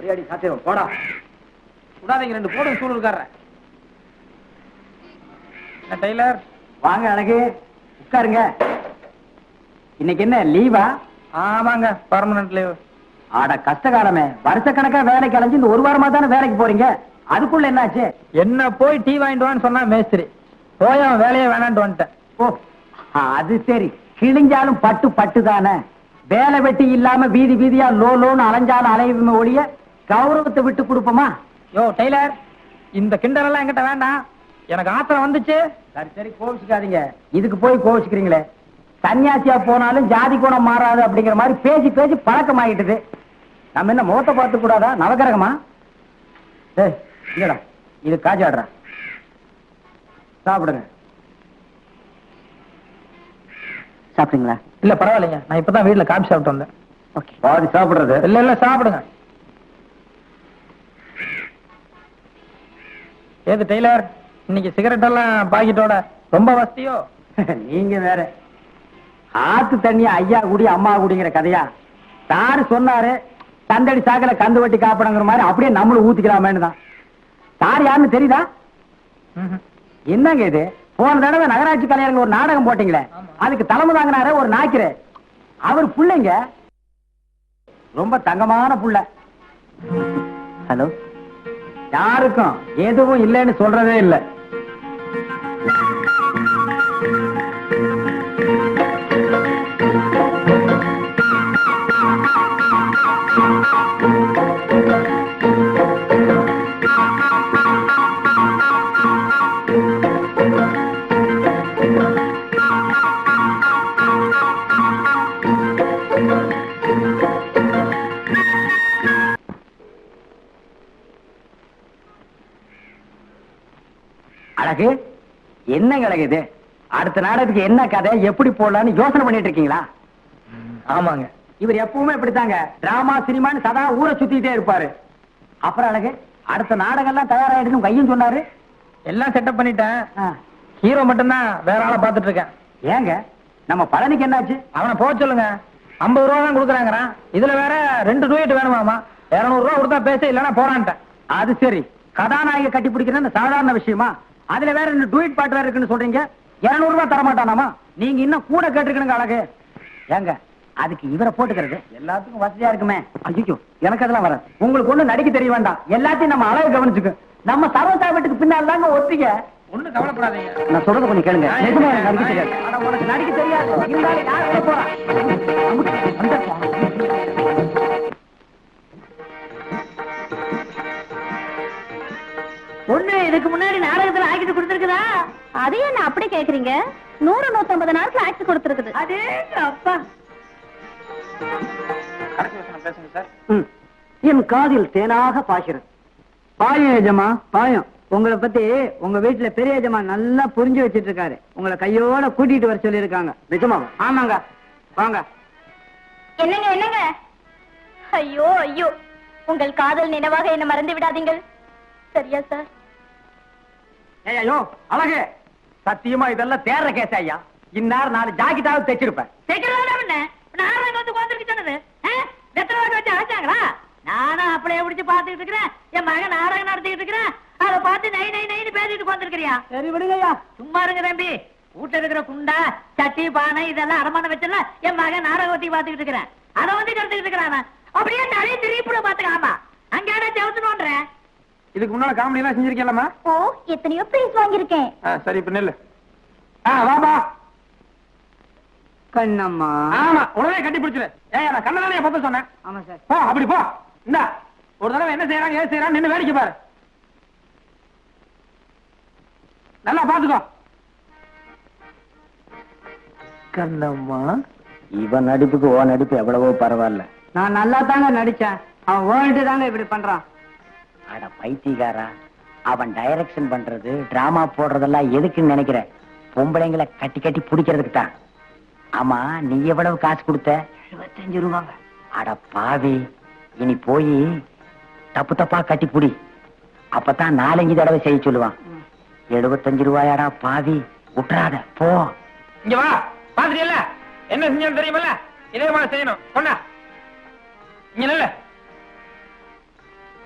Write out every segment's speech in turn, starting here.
ஒரே அடி சாத்திரம். போடா. விடாதீங்க ரெண்டு போடுங்க சூடு இருக்காரன் என்ன டெய்லர்? வாங்க அழகு. உட்காருங்க. இன்னைக்கு என்ன லீவா? ஆமாங்க பர்மனன்ட் லீவ் ஆட கஷ்டகாலமே. வருஷக்கணக்கா வேலைக்கு அலைஞ்சு இந்த ஒரு வாரமா தானே வேலைக்கு போறீங்க? அதுக்குள்ள என்னாச்சு? என்ன போய் டீ வாங்கிட்டு வான்னு சொன்னா மேஸ்திரி. போய் அவன் வேலையே வேணான்ட்டு வந்துட்டேன். ஓ அது சரி. கிழிஞ்சாலும் பட்டு பட்டு தானே வேலை வெட்டி இல்லாம வீதி வீதியா லோ லோன்னு அலைஞ்சாலும் அலையுமே ஒழிய கௌரவத்தை விட்டு கொடுப்போமா? யோ டெய்லர் இந்த கிண்டல் எல்லாம் என்கிட்ட வேண்டாம். எனக்கு ஆத்திரம் வந்துச்சு. சரி சரி கோவிச்சுக்காதீங்க. இதுக்கு போய் கோவிச்சுக்கிறீங்களே. சன்னியாசியா போனாலும் ஜாதி குணம் மாறாது அப்படிங்கிற மாதிரி பேசி பேசி பழக்கமாயிட்டுது. நம்ம என்ன முகத்தை பார்த்து கூடாதா? நவகிரகமா ஏய் இல்லடா இது காஜாடுறா சாப்பிடுங்க. சாப்பிட்டீங்களா? இல்ல பரவாயில்லைங்க. நான் இப்பதான் வீட்டுல காபி சாப்பிட்டு வந்தேன். ஓகே. பாதி சாப்பிடுறது. இல்ல இல்ல சாப்பிடுங்க. ஏது டெய்லர்? இன்னைக்கு சிகரெட் எல்லாம் பாக்கெட்டோட ரொம்ப வசதியோ? நீங்க வேற. ஆத்து தண்ணி ஐயா குடி அம்மா குடிங்கிற கதையா? சாரு சொன்னாரு தந்தடி சாக்கல கந்து வட்டி காப்பிடங்கிற மாதிரி அப்படியே நம்மளும் ஊத்திக்கலாமேன்னு தான். சார் யாருன்னு தெரியுதா. என்னங்க இது? போன தடவை நகராட்சி கலைஞர்கள் ஒரு நாடகம் போட்டீங்களே. அதுக்கு தலைமை தாங்கினாரு ஒரு நாய்க்கிற அவர் புள்ளைங்க. ரொம்ப தங்கமான புள்ள. ஹலோ? யாருக்கும் எதுவும் இல்லைன்னு சொல்றதே இல்ல. அழகு என்னங்க அழகு இது? அடுத்த நாடகத்துக்கு என்ன கதை? எப்படி போடலாம்னு யோசனை பண்ணிட்டு இருக்கீங்களா? ஆமாங்க. இவர் எப்பவுமே இப்படித்தாங்க. டிராமா சினிமான்னு சதா ஊரை சுத்திட்டே இருப்பாரு. அப்புறம் அழகு அடுத்த நாடகம் எல்லாம் தயாராயிடுன்னு கையும் சொன்னாரு? எல்லாம் செட்டப் பண்ணிட்டேன். ஹீரோ மட்டும்தான் வேற ஆளை பாத்துட்டு இருக்கேன் ஏங்க? நம்ம பழனிக்கு என்னாச்சு? அவனை போக சொல்லுங்க. ஐம்பது ரூபா தான் கொடுக்குறாங்கிறான். இதுல வேற ரெண்டு டூயட் வேணுமாமா இருநூறு ரூபா கொடுத்தா பேச இல்லைன்னா போறான்ட்டேன். அது சரி. கதாநாயக கட்டி பிடிக்கிறது சாதாரண விஷயமா? அதுல வேற ரெண்டு டூயிட் பாட்டு வேற இருக்குன்னு சொல்றீங்க? இருநூறு ரூபாய் தர மாட்டானாமா நீங்க இன்னும் கூட கேட்டிருக்கணுங்க அழகு. ஏங்க அதுக்கு இவரை போட்டுக்கிறது எல்லாத்துக்கும் வசதியா இருக்குமே. ஐயோ எனக்கு அதெல்லாம் வர உங்களுக்கு ஒண்ணு நடிக்க தெரிய வேண்டாம். எல்லாத்தையும் நம்ம அழகு கவனிச்சுக்கு. நம்ம சர்வசா வீட்டுக்கு பின்னால் தாங்க ஒத்திக்க ஒண்ணும் கவலைப்படாதீங்க. நான் சொல்றத கொஞ்சம் கேளுங்க. நிஜமா நடிக்க தெரியாது. உனக்கு நடிக்க தெரியாது. இருந்தாலும் யார் போறா இதுக்கு முன்னாடி நாடகத்துல ஆக்கிட்டு கொடுத்துருக்குதா? அது என்ன அப்படி கேக்குறீங்க? நூறு நூத்தம்பது நாட்கள் ஆக்ட் கொடுத்துருக்குது. அதே அப்பா? ம். என் காதில் தேனாக பாய்கிறது. பாயம் எஜமா பாயம். உங்களை பத்தி உங்க வீட்டுல பெரிய எஜமா நல்லா புரிஞ்சு வச்சிட்டு இருக்காரு உங்களை கையோட கூட்டிட்டு வர சொல்லி இருக்காங்க நிஜமா? ஆமாங்க. வாங்க. என்னங்க என்னங்க? ஐயோ ஐயோ. உங்கள் காதல் நினைவாக என்ன மறந்து விடாதீங்கள். சரியா சார்? ஐயோ அழகு. சத்தியமா இதெல்லாம் தேர்ற கேஸ் ஐயா. இந்நேரம் நாலு ஜாக்கெட்டாவது தைச்சிருப்பேன். நானும் அப்படியே பிடிச்சு பாத்துக்கிட்டு இருக்கிறேன். என் மகன் நாடகம் நடத்திக்கிட்டு இருக்கிறேன். அதை பார்த்து நை நை நைன்னு பேசிட்டு உட்காந்துருக்கிறியா சரி விடுங்க ஐயா சும்மா இருங்க தம்பி. வீட்டுல இருக்கிற குண்டா சட்டி பானை இதெல்லாம் அரமான வச்சல என் மகன் நாடகத்தை பாத்துக்கிட்டு இருக்கிறேன். அதை வந்து கருத்துக்கிட்டு இருக்கிறான்? அப்படியே நிறைய திருப்பிட பாத்துக்காமா அங்கேடா செவத்துனோன்றேன் இதுக்கு முன்னால காமெடி எல்லாம் செஞ்சிருக்கலாமா ஓ எத்தனையோ பிரைஸ் வாங்கியிருக்கேன். சரி இப்ப நெல்லு. ஆ வாப்பா கண்ணம்மா. ஆமா உடனே கட்டி பிடிச்சிரு. ஏய் நான் கண்ணதானே பத்த சொன்னேன். ஆமா சார். போ அப்படி போ. இந்தா ஒரு தடவை என்ன செய்யறாங்க ஏது செய்யறாங்க நின்னு வேடிக்கை பாரு. நல்லா பாத்துக்கோ. கண்ணம்மா. இவன் நடிப்புக்கு ஓ நடிப்பு எவ்வளவோ பரவாயில்ல. நான் நல்லா தாங்க நடிச்சேன். அவன் ஓடிட்டு தாங்க இப்படி பண்றான். அட பைத்தியக்காரா. அவன் டைரக்ஷன் பண்றது டிராமா போடுறதெல்லாம் எதுக்குன்னு நினைக்கிற. பொம்பளைங்களை கட்டி கட்டி பிடிக்கிறதுக்கு தான். ஆமா நீ எவ்வளவு காசு கொடுத்த? இருபத்தஞ்சு ரூபாங்க. அட பாவி. இனி போய் தப்பு தப்பா கட்டி புடி. அப்பதான் நாலஞ்சு தடவை செய்ய சொல்லுவான். எழுபத்தஞ்சு ரூபாயாடா பாவி. விட்டுறாத போ. இங்க வா பாத்துட்டியல்ல என்ன செஞ்சோம் தெரியுமல்ல? இதே மாதிரி செய்யணும். கொண்டா. இங்க நில்லு.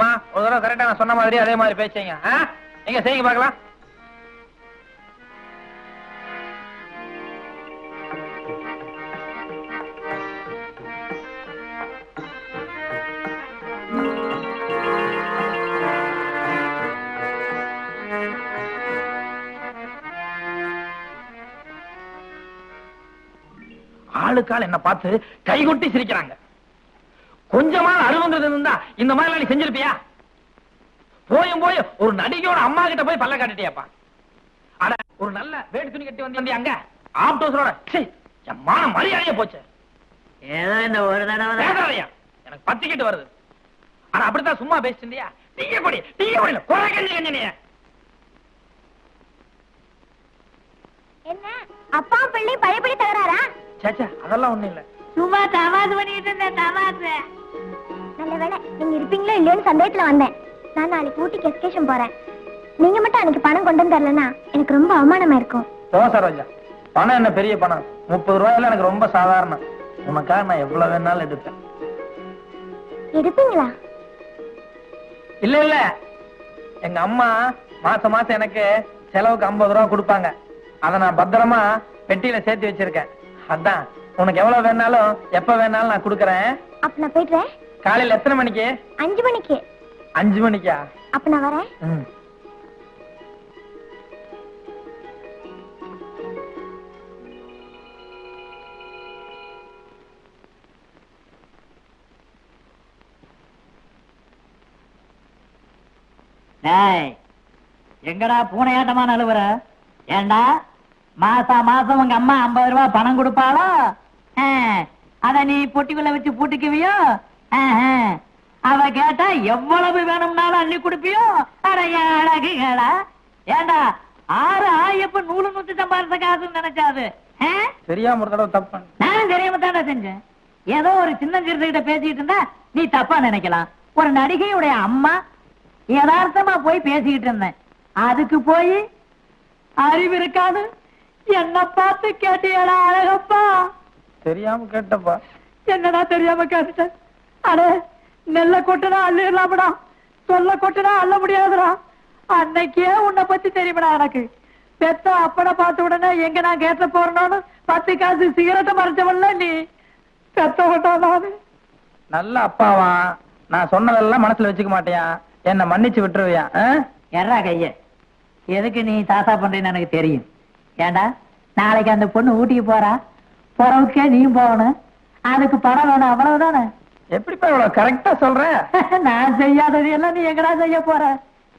அம்மா ஒரு தடவை கரெக்டா நான் சொன்ன மாதிரி அதே மாதிரி பேசுங்க நீங்க செய்யுங்க பார்க்கலாம். ஆளுக்கால் என்ன பார்த்து கைகொட்டி சிரிக்கிறாங்க. கொஞ்சமா அருவங்கிறது இருந்தா இந்த மாதிரி நீ செஞ்சிருப்பியா? போயும் போய் ஒரு நடிகையோட அம்மா கிட்ட போய் பல்ல காட்டிட்டியாப்பா. அட ஒரு நல்ல வேட்டு துணி கட்டி வந்து அங்க? ஆப்டோஸரோட மான மரியாதையே போச்சு. ஏதோ இந்த ஒரு தடவை எனக்கு பத்திக்கிட்டு வருது. ஆனா அப்படித்தான் சும்மா பேசிட்டு இருந்தியா டீய கொடி டீய கொடி குறை கஞ்சி கஞ்சி என்ன? அப்பா பிள்ளை பழையபடி தகராறா? சேச்சா அதெல்லாம் ஒண்ணும் இல்ல. சும்மா தமாசு பண்ணிட்டு இருந்தேன் தமாசு. நல்ல வேளை நீங்க இருப்பீங்களோ இல்லையோன்னு சந்தேகத்துல வந்தேன். நான் நாளைக்கு ஊட்டிக்கு எஸ்கேஷன் போறேன். நீங்க மட்டும் அன்னைக்கு பணம் கொண்டு வந்து தரலன்னா எனக்கு ரொம்ப அவமானமா இருக்கும். போ சரோஜா பணம் என்ன பெரிய பணம்? முப்பது ரூபாயில எனக்கு ரொம்ப சாதாரணம். உனக்காக நான் எவ்வளவு வேணாலும் எடுப்பேன். எடுப்பீங்களா? இல்ல இல்ல. எங்க அம்மா மாசம் மாசம் எனக்கு செலவுக்கு 50 ரூபா கொடுப்பாங்க. அத நான் பத்திரமா பெட்டியில சேர்த்து வச்சிருக்கேன். அதான் உனக்கு எவ்வளவு வேணாலும் எப்ப வேணாலும் நான் கொடுக்கறேன். அப்ப நான் போயிடுறேன் காலையில எத்தனை மணிக்கு? அஞ்சு மணிக்கு. அஞ்சு மணிக்கா? அப்ப நான் வரேன். ம். டேய் எங்கடா பூனையாட்டமா நழுவுற? ஏண்டா மாசா மாசம் உங்க அம்மா ஐம்பது ரூபாய் பணம் கொடுப்பாளோ? அத நீ பொட்டிக்குள்ள வச்சு பூட்டிக்குவியோ. அவ கேட்டா எவ்வளவு வேணும்னாலும் அள்ளி கொடுப்பியோ? அட என் அழகுகளா. ஏண்டா ஆறு ஆயப்ப நூலு நூத்தி சம்பாதிச்ச காசுன்னு நினைச்சாது? தெரியாம ஒரு தடவை தப்பு. நானும் தெரியாம தானே செஞ்சேன். ஏதோ ஒரு சின்ன கிட்ட பேசிக்கிட்டு இருந்தா நீ தப்பா நினைக்கலாம். ஒரு நடிகையுடைய அம்மா யதார்த்தமா போய் பேசிக்கிட்டு இருந்தேன். அதுக்கு போய் அறிவு இருக்காது. என்ன பார்த்து கேட்டியடா அழகப்பா. தெரியாம கேட்டப்பா. என்னடா தெரியாம கேட்டுட்டேன்? அடே நெல்ல கொட்டுனா அள்ளிடலாமடா. சொல்ல கொட்டுனா அள்ள முடியாதுடா. அன்னைக்கே உன்னை பத்தி தெரியுமடா எனக்கு. பெத்த அப்பனை பார்த்த உடனே எங்க நான் கேட்ட போறேன்னு பத்து காசு சிகரெட்டை மறைச்சவன்ல நீ. பெத்த விட்டானு நல்ல அப்பாவா நான் சொன்னதெல்லாம் மனசுல வச்சுக்க மாட்டியா? என்ன மன்னிச்சு விட்டுருவியா? எறா கைய. எதுக்கு நீ தாத்தா பண்றேன்னு எனக்கு தெரியும். ஏண்டா நாளைக்கு அந்த பொண்ணு ஊட்டிக்கு போறா? போறவுக்கே நீயும் போகணும். அதுக்கு பணம் வேணும் அவ்வளவுதானே? எப்படிப்பா இவ்வளவு கரெக்டா சொல்ற? நான் செய்யாதது எல்லாம் நீ எங்கடா செய்ய போற?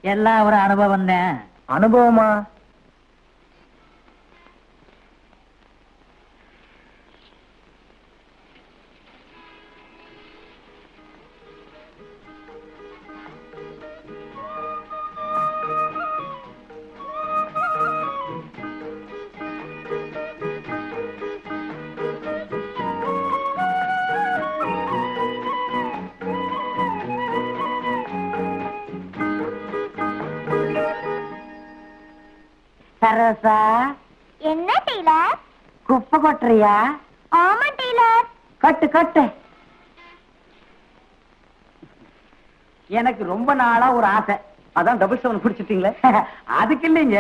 எல்லாம் ஒரு அனுபவம் தான். அனுபவமா? சரோசா? என்ன டெய்லர்? குப்பை கொட்டுறியா? ஆமா டெய்லர். கட்டு கட்டு. எனக்கு ரொம்ப நாளா ஒரு ஆசை. அதான் டபுள் செவன் குடிச்சிட்டீங்களே. அதுக்கு இல்லைங்க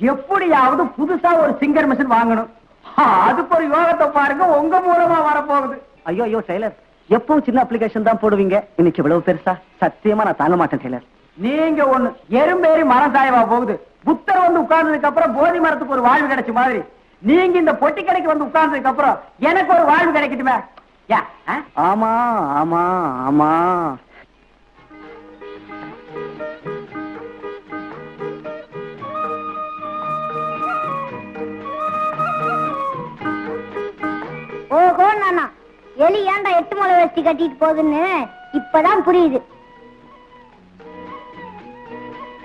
எப்படியாவது புதுசா ஒரு சிங்கர் மிஷின் வாங்கணும். அதுக்கு ஒரு யோகத்தை பாருங்க உங்க மூலமா வரப்போகுது. ஐயோ ஐயோ டெய்லர். எப்பவும் சின்ன அப்ளிகேஷன் தான் போடுவீங்க. இன்னைக்கு இவ்வளவு பெருசா? சத்தியமா நான் தாங்க மாட்டேன் டெய்லர். நீங்க ஒண்ணு எறும்பேறி மரம் சாயவா போகுது. புத்தர் வந்து உட்கார்ந்ததுக்கு அப்புறம் போதி மரத்துக்கு ஒரு வாழ்வு கிடைச்ச மாதிரி. நீங்க இந்த பொட்டி கடைக்கு வந்து உட்கார்ந்ததுக்கு அப்புறம் எனக்கு ஒரு வாழ்வு கிடைக்கட்டுமே? ஆமா ஆமா ஆமா. ஓஹோ நானா. எலி ஏன்டா எட்டு முளை வச்சு கட்டிட்டு போகுதுன்னு? இப்பதான் புரியுது.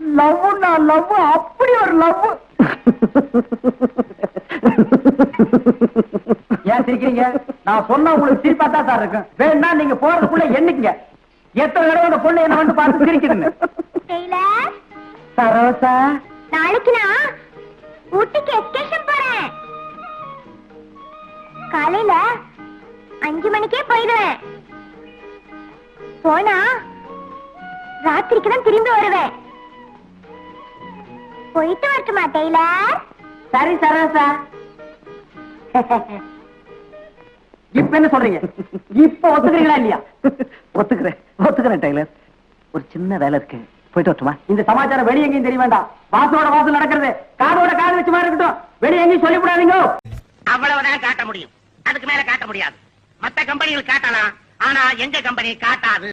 லவ்னா லவ் அப்படி ஒரு லவ் ஏன் சிரிக்கிறீங்க? நான் சொன்னா உங்களுக்கு சிரிப்பா தான் சார் இருக்கும். வேணா நீங்க போறதுக்குள்ள எண்ணிக்கங்க. எத்தனை தடவை அந்த பொண்ணு என்ன வந்து பார்த்து சிரிக்குதுன்னு. சரோசா நாளைக்கு நான் ஊட்டிக்கு எஸ்கேஷன் போறேன். காலையில அஞ்சு மணிக்கே போயிடுவேன். போனா ராத்திரிக்கு தான் திரும்பி வருவேன். போயிட்டு வரட்டுமா டெய்லர்? சரி சரோசா இப்ப என்ன சொல்றீங்க? இப்ப ஒத்துக்கிறீங்களா இல்லையா? ஒத்துக்கிறேன் ஒத்துக்கிறேன் டெய்லர். ஒரு சின்ன வேலை இருக்கு. போயிட்டு வரட்டுமா? இந்த சமாச்சாரம் வெளிய எங்கேயும் தெரிய வேண்டாம். வாசலோட வாசல் நடக்கிறது. காதோட காது வச்ச மாதிரி இருக்கட்டும். வெளிய எங்கேயும் சொல்லிவிடாதீங்க. அவ்வளவுதான் காட்ட முடியும். அதுக்கு மேல காட்ட முடியாது. மத்த கம்பெனிகள் காட்டலாம். ஆனா எங்க கம்பெனி காட்டாது?